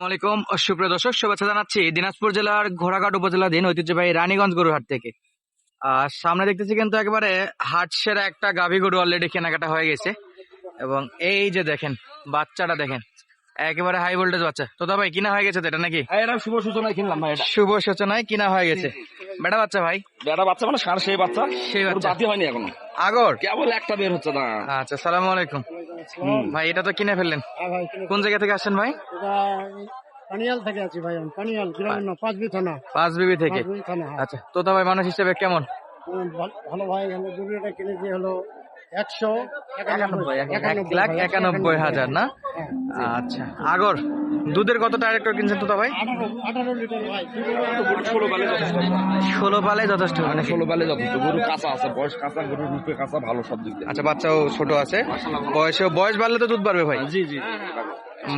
আসসালামাইকুম সুপ্রিয় দর্শক শুভেচ্ছা জানাচ্ছি দিনাজপুর জেলার ঘোড়াঘাট উপজেলাধীন ঐতিহ্যবাহী রানীগঞ্জ গরুর হাট থেকে। আর সামনে দেখতেছি কিন্তু একেবারে হাট সেরা একটা গাভী গরু অলরেডি কেনাকাটা হয়ে গেছে। এবং এই যে দেখেন বাচ্চাটা দেখেন একেবারে হাই ভোল্টেজ বাচ্চা। তো ভাই কিনা হয়ে গেছে তো এটা নাকি? হ্যাঁ, শুভ সূচনায় কিনলাম ভাই শুভ সূচনায় কিনা হয়ে গেছে। বেটা বাচ্চা ভাই? বেটা বাচ্চা মানে সার সেই বাচ্চা। সেই বাচ্চা। হয়নি এখনও। আগর? কেবল একটা বের হচ্ছে না আচ্ছা সালাম আলাইকুম ভাই এটা তো কিনে ফেললেন। কোন জায়গা থেকে আসছেন ভাই? পানিয়াল থেকে আছি ভাই পানিয়াল না পাঁচবি থানা। থেকে। থানা হ্যাঁ। আচ্ছা তোতা ভাই মানুষ হিসেবে কেমন? ভালো ভাই আমি দুটোটা কিনেছি হলো একশো একানব্বই এক লাখ একানব্বই হাজার না? হ্যাঁ। আচ্ছা আগর? দুধের কত ডাইরেক্টর কিনছেন তো ভাই? ষোলো পালে যথেষ্ট মানে ষোলো বালে যথেষ্ট গরু কাঁচা আছে বয়স কাঁচা গরু রূপে কাঁচা ভালো সব দিক আচ্ছা বাচ্চাও ছোট আছে। বয়সেও বয়স বাড়লে তো দুধ বাড়বে ভাই? জি জি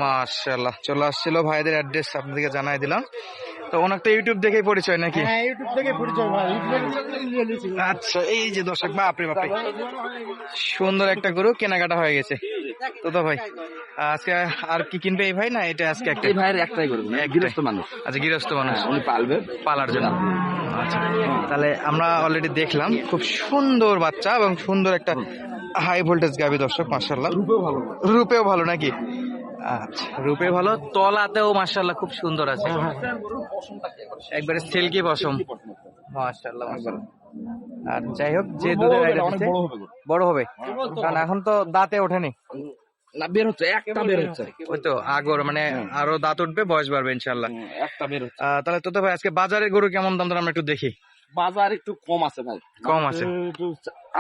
মাশাল্লাহ চলে আসছিল ভাইদের অ্যাড্রেস আপনাদেরকে জানাই দিলাম। তো ওনার তো ইউটিউব দেখেই পরিচয় নাকি? হ্যাঁ ইউটিউব থেকে পরিচয় ভাই। ইউটিউবে নিয়ে নিয়েছি। আচ্ছা এই যে দর্শক বাপরে বাপরে। সুন্দর একটা গরু কেনাকাটা হয়ে গেছে। তো তো ভাই আজকে আর কি কিনবে এই ভাই না? এটা আজকে একটা এই ভাইয়ের একটাই গরু এক গৃহস্থ মানুষ। আচ্ছা গৃহস্থ মানুষ। হ্যাঁ, উনি পালবে। পালার জন্য। আচ্ছা তাহলে আমরা অলরেডি দেখলাম খুব সুন্দর বাচ্চা এবং সুন্দর একটা হাই ভোল্টেজ গাবি দর্শক মার্শাল্লাহ রূপেও ভালো। রূপেও ভালো নাকি? আচ্ছা রূপে ভালো তলাতেও মার্শাল্লাহ খুব সুন্দর আছে। একবারে সিল্কি পশম। মার্শাল্লাহ আর যাই হোক যে দুধের বড় হবে। বড় হবে। কারণ এখন তো দাঁতে ওঠেনি। না বের হচ্ছে একটা বের হচ্ছে। ওই তো আগর মানে আরও দাঁত উঠবে বয়স বাড়বে ইনশাল্লাহ একটা বের হচ্ছে। তাহলে তো তো ভাই আজকে বাজারে গরু কেমন দাম আমরা একটু দেখি। বাজার একটু কম আছে ভাই। কম আছে।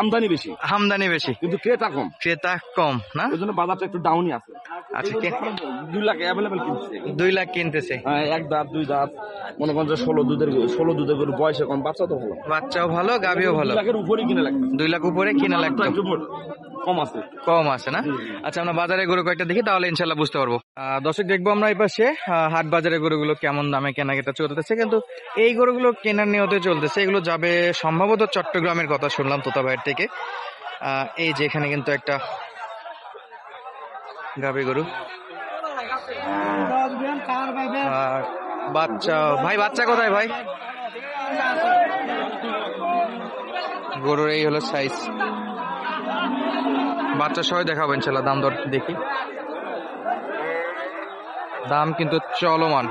আমদানি বেশি। আমদানি বেশি। কিন্তু ক্রেতা কম। ক্রেতা কম না? ওই জন্য বাজারটা একটু ডাউনই আছে। আচ্ছা দুই লাখ অ্যাভেলেবেল দুই লাখ কিনতেছে। হ্যাঁ এক দাঁত দুই দাঁত মনে করেন ষোলো দুধের গরু, ষোলো দুধের গরু বয়সে কম বাচ্চা তো ভালো। বাচ্চাও ভালো গাভিও ভালো। দুই লাখের উপরেই কিনে লাগবে। দুই লাখ উপরে কিনা মোট কম আছে। কম আছে না? আচ্ছা আমরা বাজারে গরু কয়েকটা দেখি, তাহলে ইনশাল্লাহ বুঝতে পারব। দর্শক, দেখব আমরা এই পাশে হাট বাজারে গরুগুলো কেমন দামে কেনা কেটা চলতেছে। কিন্তু এই গরুগুলো কেনার নিয়তে চলতেছে, এগুলো যাবে সম্ভবত চট্টগ্রামের কথা শুনলাম তোতা ভাইয়ের থেকে। এই যে এখানে কিন্তু একটা গাভী গরু। আর বাচ্চা, ভাই, বাচ্চা কোথায়, ভাই? গরুর এই হলো সাইজ বাচ্চা সবাই দেখাবো ইনশাল্লাহ, দাম দর দেখি। দাম কিন্তু চলমান।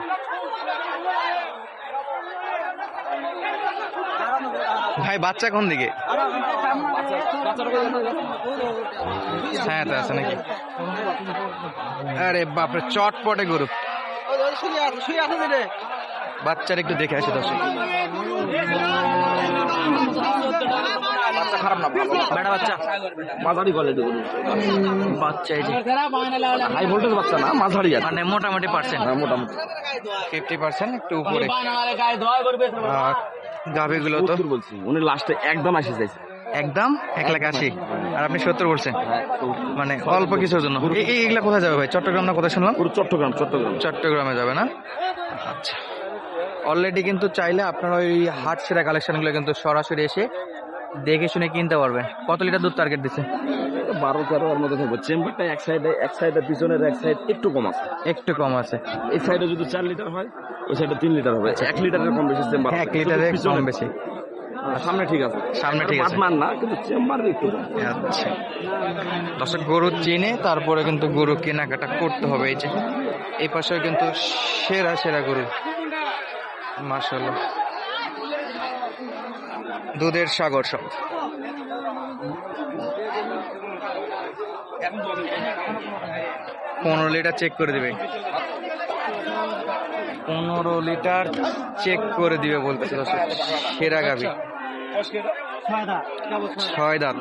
ভাই, বাচ্চা কোন দিকে? হ্যাঁ তা আছে নাকি? আরে বাপরে, চটপটে গরু। বাচ্চার একটু দেখে আসে দর্শক। বাচ্চা খারাপ না ভালো বেড়া বাচ্চা। মাঝারি কোয়ালিটি বাচ্চা এই যে। হাই ভোল্টেজ বাচ্চা না মাঝারি মানে মোটামুটি পার্সেন্ট হ্যাঁ মোটামুটি। ফিফটি পার্সেন্ট একটু উপরে। গাভিগুলো তো। বলছি উনি লাস্টে একদম আসি চাইছে। একদম? এক লাখ আশি। আর আপনি সত্তর বলছেন? মানে অল্প কিছুর জন্য। এই- এই- এইগুলা কোথায় যাবে ভাই? চট্টগ্রাম না কোথায় শুনলাম? চট্টগ্রাম চট্টগ্রাম। চট্টগ্রামে যাবে না? আচ্ছা। অলরেডি কিন্তু চাইলে আপনার ওই হাট সেরা কালেকশনগুলো কিন্তু সরাসরি এসে দেখে শুনে কিনতে পারবেন কত লিটার দুধ টার্গেট দিচ্ছে? বারো তেরো এর মধ্যে থাকবে। চেম্বারটা এক সাইডে এক সাইডে পিছনের এক সাইড একটু কম আছে। একটু কম আছে। এই সাইডে যদি চার লিটার হয় ওই সাইডে তিন লিটার হবে। এক লিটারের কম বেশি চেম্বার এক লিটারে কম বেশি। সামনে ঠিক আছে। সামনে ঠিক আছে। মান না কিন্তু চেম্বার একটু। আচ্ছা। দর্শক গরু চিনে তারপরে কিন্তু গরু কেনাকাটা করতে হবে। এই যে এই পাশে কিন্তু সেরা সেরা গরু। মার্শাল্লাহ দুধের সাগর সব পনেরো লিটার চেক করে দিবে। পনেরো লিটার চেক করে দিবে বলতেছে দর্শক। সেরা গাবি ছয় দাঁত।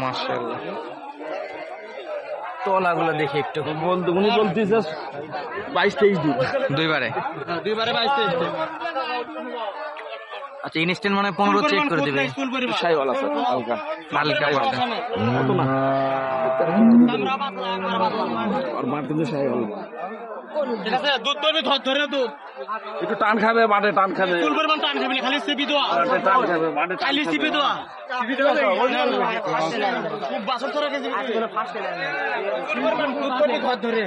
মাশাআল্লাহ। তলাগুলো দেখি একটু বলতে উনি বলতেছে বাইশ তেইশ দুধ দুইবারে। দুইবারে বাইশ তেইশ আচ্ছা ইনস্ট্যান্ট মানে পনেরো চেক করে দিবে সাইওয়াল আছে হালকা হালকা পাতলা। না আর মার কিন্তু সাইওয়াল দুধ ধরবি ধর ধরে দুধ একটু টান খাবে মাঠে টান খাবে ফুল পরিমাণ টান খাবি খালি সিপি দেওয়া টান খাবে মাঠে খালি খাবে। সিপি দেওয়া সিপি দেওয়া খুব বাসর ধরে গেছে দুধ ধরে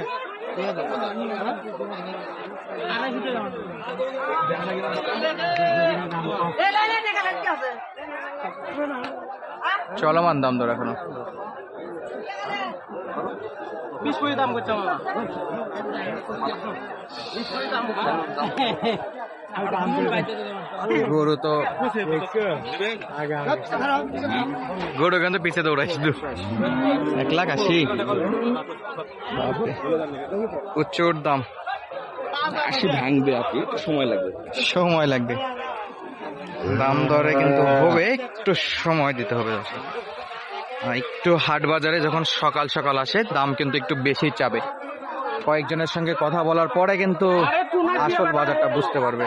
চলমান দাম দর এখনও। গরু তো গরু কিন্তু পিছে দৌড়াই শুধু এক লাখ আশি। উচ্চর দাম। আশি ভাঙবে আপনি একটু সময় লাগবে। সময় লাগবে। দাম দরে কিন্তু হবে একটু সময় দিতে হবে একটু হাট বাজারে যখন সকাল সকাল আসে দাম কিন্তু একটু বেশি চাবে কয়েকজনের সঙ্গে কথা বলার পরে কিন্তু আসল বাজারটা বুঝতে পারবে।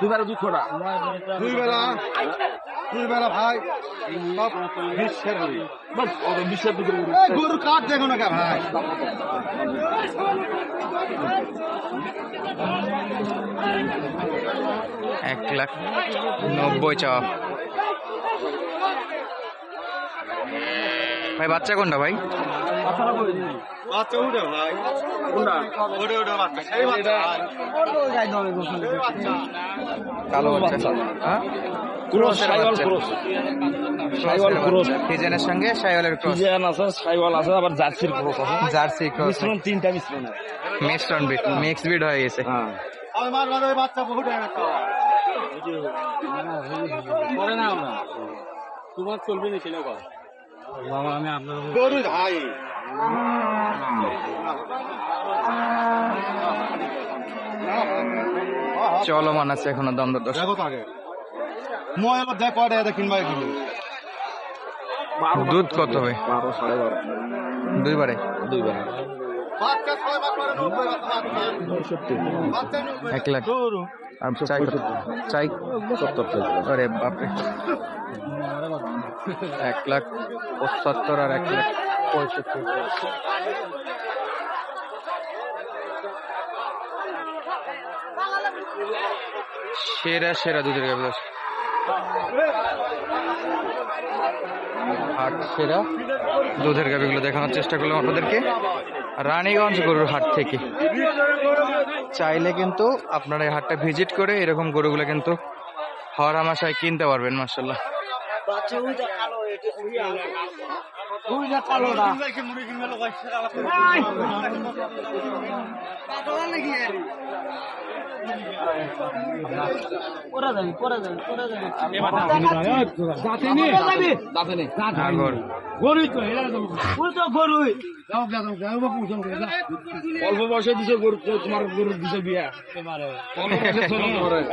দুবারে দুঃখটা দুই বেলা? দুই বেলা ভাই সব বিশ ছেড়ে বিশ্বের দিকে কাঠ দেখো না কে ভাই? এক লাখ নব্বই চাওয়া ভাই বাচ্চা কোনটা ভাই? বাচ্চা উঠে ভাই। উঠে উঠে বাচ্চা সেই বাচ্চা। ভাই। সেই বাচ্চা। কালো বাচ্চা। হ্যাঁ? Cross Sahiwal cross. Sahiwal cross. ফিজেনের সঙ্গে সাইওয়ালের ক্রস। ফিজিয়ান আছে সাইওয়াল আছে আবার জার্সির ক্রস আছে। Jersey cross. মিশ্রণ তিনটা মিশ্রণ আছে। মিক্সড বিট মিক্স বিট হয়ে গেছে। হ্যাঁ। আমি মার মার ওই বাচ্চা বহুত করে না আমরা তোমার চলবে না সেটা কর গরু ভাই। চলমান আছে এখনও দাম দর দশ মই এবার দেখ কয়টা এটা কিনবা কিলো দুধ কত হবে বারো সাড়ে বারো দুইবারে দুইবার এক লাখ। আর চাই চাই আরে বাপরে এক লাখ পঁচাত্তর আর এক লাখ পঁয়ষট্টি। সেরা সেরা দুধের দশ হাট সেরা। দুধের গাভিগুলো দেখানোর চেষ্টা করলাম আপনাদেরকে। রানীগঞ্জ গরুর হাট থেকে। চাইলে কিন্তু আপনারা এই হাটটা ভিজিট করে এরকম গরুগুলো কিন্তু হওয়ার আমাশায় কিনতে পারবেন মার্শাল্লাহ অল্প বয়সে দিছে গরু তোমার গরু দিছে বিয়া।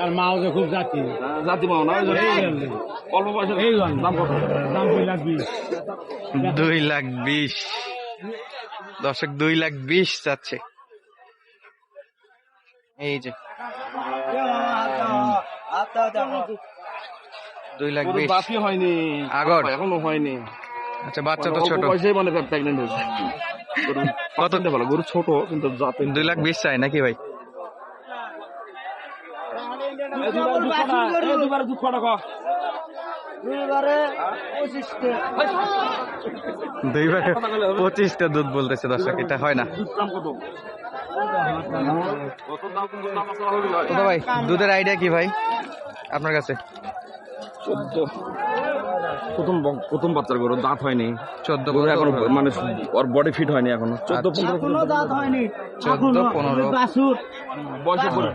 আর মাও যে খুব জাতি। জাতি মাও না অল্প বয়সে দাম কত? দাম দুই লাখ বিশ দুই লাখ বিশ। দর্শক দুই লাখ বিশ যাচ্ছে। এই যে। দুই লাখ বিশ। হয়নি আগর? এখনও হয়নি। আচ্ছা বাচ্চা তো ছোট। বয়সেই মানে প্রেগনেন্ট হয়েছে। গরু কত? ভালো গরু ছোট কিন্তু জাতে দুই লাখ বিশ চাই নাকি ভাই? দুবার দুঃখ টাকা। দুইবারে পঁচিশটা দুধ বলতেছে দর্শক এটা হয় না। ভাই দুধের আইডিয়া কি ভাই? আপনার কাছে? চোদ্দ। প্রথম ব- প্রথম বাচ্চার গরু দাঁত হয়নি। চোদ্দ গরু এখন মানে ওর বডি ফিট হয়নি এখনও। চোদ্দ আচ্ছা। পনেরো চোদ্দ পনেরো। বয়সে পড়ে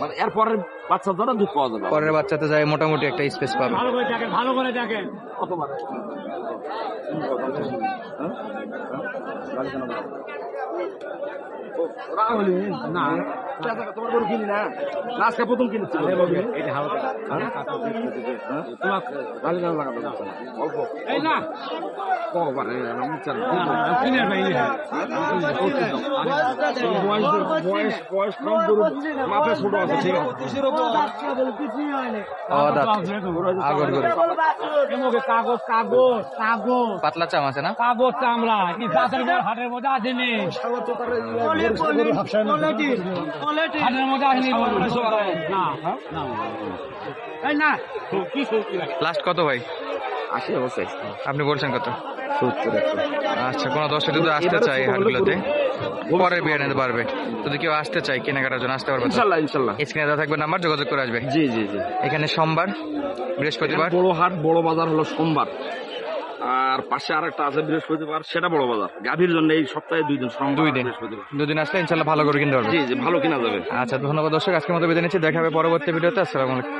মানে এরপরের বাচ্চা দ্বারা দুধ পাওয়া যাবে। পরের বাচ্চাতে যায় মোটামুটি একটা স্পেস পাবে। ভালো করে দেখেন ভালো করে দেখেন। কত না। তোমার গরু কিনি না? না, আজকে প্রথম কিনেছি। তোমার গালি লাগাবে অল্প। এই না। কম পারে চার কিনে ভাই বয়স বয়স বয়স কম গরু মাপে ছোট আছে ঠিক আছে। ও দাঁত। আগর গরু এমকে কাগজ কাগজ কাগজ পাতলা চাম আছে না? কাগজ চামড়া। কি ঘর হাটের মধ্যে আসেনি হাটের মধ্যে আসেনি না। লাস্ট কত ভাই? আশি অবস্থায় আপনি বলছেন কত? আচ্ছা কোনো দর্শক যদি আসতে চাই হাটগুলোতে পরে বিয়ে নিতে পারবে। যদি কেউ আসতে চায় কেনাকাটার জন্য আসতে পারবে তো? ইনশাল্লাহ ইনশাল্লাহ। স্ক্রিনে দেওয়া থাকবে নাম্বার যোগাযোগ করে আসবে। জি জি জি। এখানে সোমবার বৃহস্পতিবার। বড় হাট বড় বাজার হলো সোমবার। আর পাশে আর একটা আছে বৃহস্পতিবার সেটা বড় বাজার। গাভীর জন্য এই সপ্তাহে দুই দিন সোমবার দুই দিন। বৃহস্পতিবার। দুদিন আসলে ইনশাল্লাহ ভালো করে কিনতে পারবে। জি জি ভালো কিনা যাবে। আচ্ছা ধন্যবাদ দর্শক আজকের মতো বিদায় নিচ্ছি। দেখা হবে পরবর্তী ভিডিওতে। আসসালামু আলাইকুম।